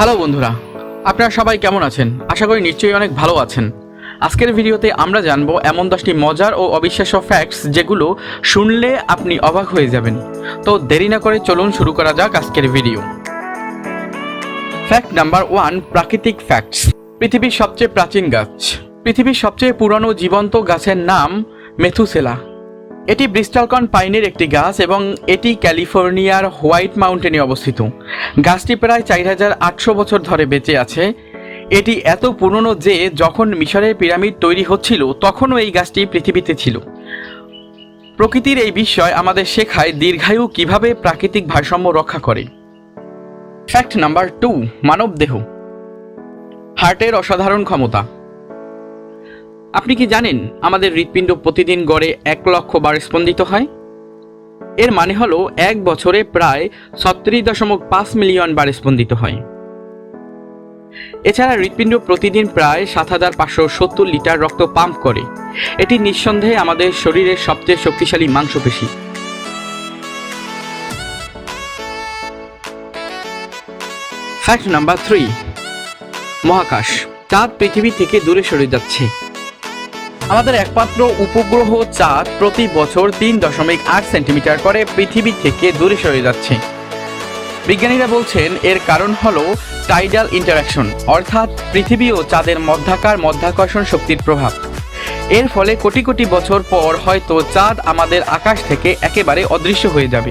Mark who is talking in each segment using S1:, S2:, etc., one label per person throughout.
S1: Hello বন্ধুরা, আপনারা সবাই কেমন আছেন? আশা করি নিশ্চয়ই অনেক ভালো আছেন। আজকের ভিডিওতে আমরা জানব এমন দশটি মজার ও অবিশ্বাস্য ফ্যাক্টস যেগুলো শুনলে আপনি অবাক হয়ে যাবেন। তো দেরি না করে চলুন শুরু করা যাক আজকের ভিডিও। ফ্যাক্ট নাম্বার ওয়ান প্রাকৃতিক ফ্যাক্টস পৃথিবীর সবচেয়ে প্রাচীন গাছ। পৃথিবীর সবচেয়ে পুরানো জীবন্ত গাছের নাম মেথুসেলা। এটি ব্রিস্টালকন পাইনের একটি গাছ এবং এটি ক্যালিফোর্নিয়ার হোয়াইট মাউন্টেনে অবস্থিত। গাছটি প্রায় চার হাজার আটশো বছর ধরে বেঁচে আছে। এটি এত পুরনো যে যখন মিশরের পিরামিড তৈরি হচ্ছিল, তখনও এই গাছটি পৃথিবীতে ছিল। প্রকৃতির এই বিষয় আমাদের শেখায় দীর্ঘায়ু কীভাবে প্রাকৃতিক ভারসাম্য রক্ষা করে। ফ্যাক্ট নাম্বার টু মানব দেহ হার্টের অসাধারণ ক্ষমতা। আপনি কি জানেন আমাদের হৃৎপিণ্ড প্রতিদিন গড়ে এক লক্ষ বার স্পন্দিত হয়? এর মানে হলো এক বছরে প্রায় ছত্রিশ দশমিক পাঁচ মিলিয়ন বার স্পন্দিত হয়। এছাড়া হৃৎপিণ্ড প্রতিদিন প্রায় সাত হাজার পাঁচশো সত্তর লিটার রক্ত পাম্প করে। এটি নিঃসন্দেহে আমাদের শরীরের সবচেয়ে শক্তিশালী মাংসপেশি। ফ্যাক্ট নাম্বার থ্রি মহাকাশ। চাঁদ পৃথিবী থেকে দূরে সরে যাচ্ছে। আমাদের একমাত্র উপগ্রহ চাঁদ প্রতি বছর তিন দশমিক আট সেন্টিমিটার করে পৃথিবী থেকে দূরে সরে যাচ্ছে। বিজ্ঞানীরা বলছেন, এর কারণ হল টাইডাল ইন্টারাকশন অর্থাৎ পৃথিবী ও চাঁদের মধ্যাকার মধ্যাকর্ষণ শক্তির প্রভাব। এর ফলে কোটি কোটি বছর পর হয়তো চাঁদ আমাদের আকাশ থেকে একেবারে অদৃশ্য হয়ে যাবে।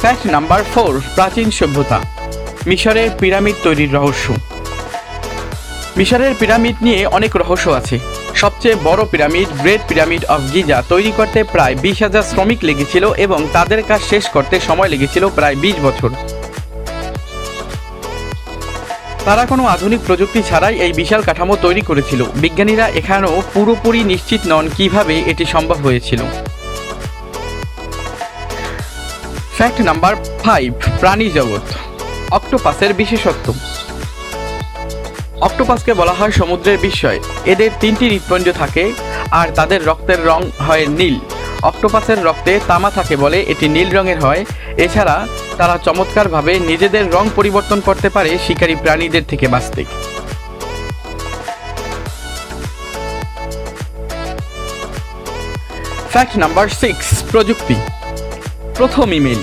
S1: ফ্যাক্ট নাম্বার ফোর প্রাচীন সভ্যতা। মিশরের পিরামিড তৈরির রহস্য। মিশরের পিরামিড নিয়ে অনেক রহস্য আছে। সবচেয়ে বড় pyramid, great pyramid of Giza তৈরি করতে প্রায় বিশ হাজার শ্রমিক লেগেছিল এবং তাদের কাজ শেষ করতে সময় লেগেছিল প্রায় বিশ বছর। তারা কোনো আধুনিক প্রযুক্তি ছাড়াই এই বিশাল কাঠামো তৈরি করেছিল। বিজ্ঞানীরা এখানেও পুরোপুরি নিশ্চিত নন কীভাবে এটি সম্ভব হয়েছিল। ফ্যাক্ট নাম্বার ফাইভ, প্রাণী জগৎ। অক্টোপাসের বিশেষত্ব। অক্টোপাসকে বলা হয় সমুদ্রের বিস্ময়। এদের তিনটি হৃৎপিণ্ড থাকে আর তাদের রক্তের রং হয় নীল। অক্টোপাসের রক্তে তামা থাকে বলে এটি নীল রঙের হয়। এছাড়া তারা চমৎকারভাবে নিজেদের রং পরিবর্তন করতে পারে শিকারী প্রাণীদের থেকে বাঁচতে। ফ্যাক্ট নাম্বার সিক্স প্রযুক্তি। প্রথম ইমেল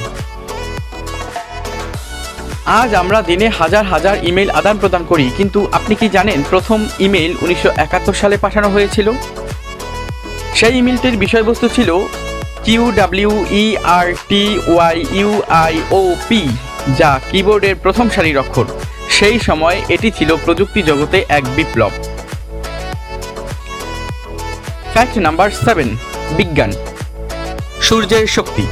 S1: আজ আমরা দিনে হাজার হাজার ইমেল আদান প্রদান করি, কিন্তু আপনি কি জানেন প্রথম ইমেল উনিশশো একাত্তর সালে পাঠানো হয়েছিল? সেই ইমেলটির বিষয়বস্তু ছিল Q W E R T Y U I O P যা কিবোর্ডের প্রথম সারির অক্ষর। সেই সময় এটি ছিল প্রযুক্তি জগতে এক বিপ্লব। ফ্যাক্ট নাম্বার সেভেন বিজ্ঞান। সূর্যের শক্তি।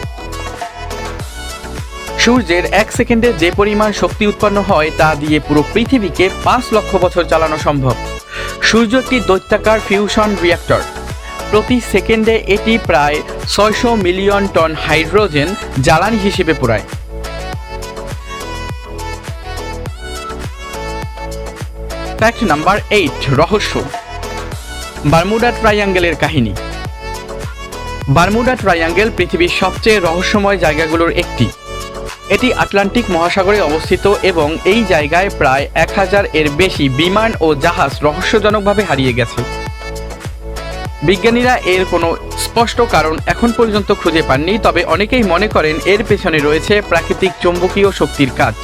S1: সূর্যের এক সেকেন্ডে যে পরিমাণ শক্তি উৎপন্ন হয় তা দিয়ে পুরো পৃথিবীকে পাঁচ লক্ষ বছর চালানো সম্ভব। সূর্য একটি দৈত্যাকার ফিউশন রিয়াক্টর। প্রতি সেকেন্ডে এটি প্রায় ছয়শো মিলিয়ন টন হাইড্রোজেন জ্বালানি হিসেবে পুরায় ফ্যাক্ট নাম্বার এইট রহস্য। বারমুডা ট্রাইয়াঙ্গেলের কাহিনী। বারমুডা ট্রাইয়াঙ্গেল পৃথিবীর সবচেয়ে রহস্যময় জায়গাগুলোর একটি। এটি আটলান্টিক মহাসাগরে অবস্থিত এবং এই জায়গায় প্রায় এক হাজার এর বেশি বিমান ও জাহাজ রহস্যজনকভাবে হারিয়ে গেছে। বিজ্ঞানীরা এর কোনো স্পষ্ট কারণ এখন পর্যন্ত খুঁজে পাননি, তবে অনেকেই মনে করেন এর পেছনে রয়েছে প্রাকৃতিক চৌম্বকীয় শক্তির কাজ।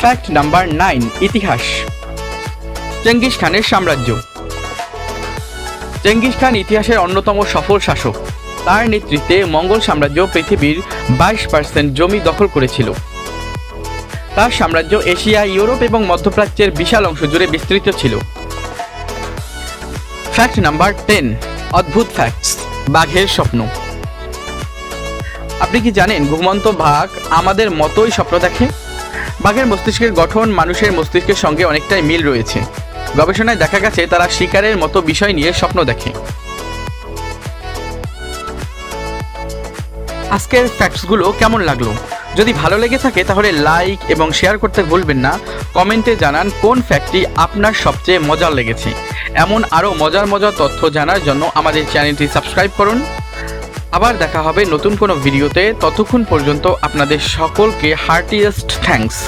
S1: ফ্যাক্ট নাম্বার নাইন, ইতিহাস। চেঙ্গিস খানের সাম্রাজ্য। চেঙ্গিস খান ইতিহাসের অন্যতম সফল শাসক। তার নেতৃত্বে মঙ্গল সাম্রাজ্য পৃথিবীর বাইশ পার্সেন্ট জমি দখল করেছিল। তার সাম্রাজ্য এশিয়া, ইউরোপ এবং মধ্যপ্রাচ্যের বিশাল অংশ জুড়ে বিস্তৃত ছিল। ফ্যাক্ট নাম্বার টেন অদ্ভুত ফ্যাক্টস বাঘের স্বপ্ন। আপনি কি জানেন ঘুমন্ত বাঘ আমাদের মতোই স্বপ্ন দেখে? বাঘের মস্তিষ্কের গঠন মানুষের মস্তিষ্কের সঙ্গে অনেকটাই মিল রয়েছে। গবেষণায় দেখা গেছে তারা শিকারের মতো বিষয় নিয়ে স্বপ্ন দেখে। আজকের ফ্যাক্টসগুলো কেমন লাগল? যদি ভালো লেগে থাকে তাহলে লাইক এবং শেয়ার করতে ভুলবেন না। কমেন্টে জানান কোন ফ্যাক্টটি আপনার সবচেয়ে মজার লেগেছে। এমন আরও মজার মজার তথ্য জানার জন্য আমাদের চ্যানেলটি সাবস্ক্রাইব করুন। আবার দেখা হবে নতুন কোনো ভিডিওতে। ততক্ষণ পর্যন্ত আপনাদের সকলকে হার্টিয়েস্ট থ্যাঙ্কস